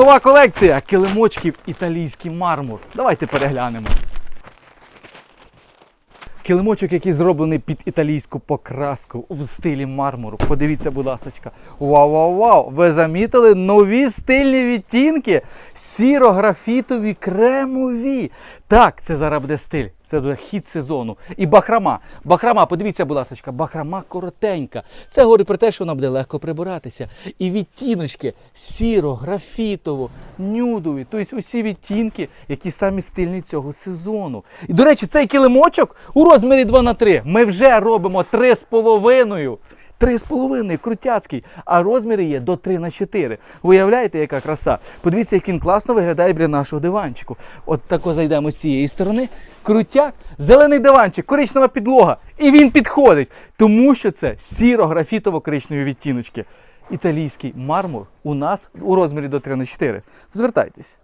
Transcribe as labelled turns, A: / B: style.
A: Нова колекція килимочків італійський мармур. Давайте переглянемо. Килимочок, який зроблений під італійську покраску в стилі мармуру. Подивіться, будь ласочка. Вау, вау, вау! Ви замітили нові стильні відтінки? Сіро-графітові, кремові. Так, це зараз буде стиль. Це хід сезону. І бахрама. Бахрама, подивіться, будь ласка, бахрама коротенька. Це говорить про те, що вона буде легко прибиратися. І відтіночки сіро, графітово, нюдові. Тобто усі відтінки, які самі стильні цього сезону. І, до речі, цей килимочок у розмірі 2 на 3 ми вже робимо 3,5. 3,5 крутяцький, а розміри є до 3 на 4. Виявляєте, яка краса? Подивіться, як він класно виглядає біля нашого диванчику. От тако зайдемо з цієї сторони. Крутяк, зелений диванчик, коричнева підлога. І він підходить, тому що це сіро-графітово-коричневі відтіночки. Італійський мармур у нас у розмірі до 3 на 4. Звертайтесь.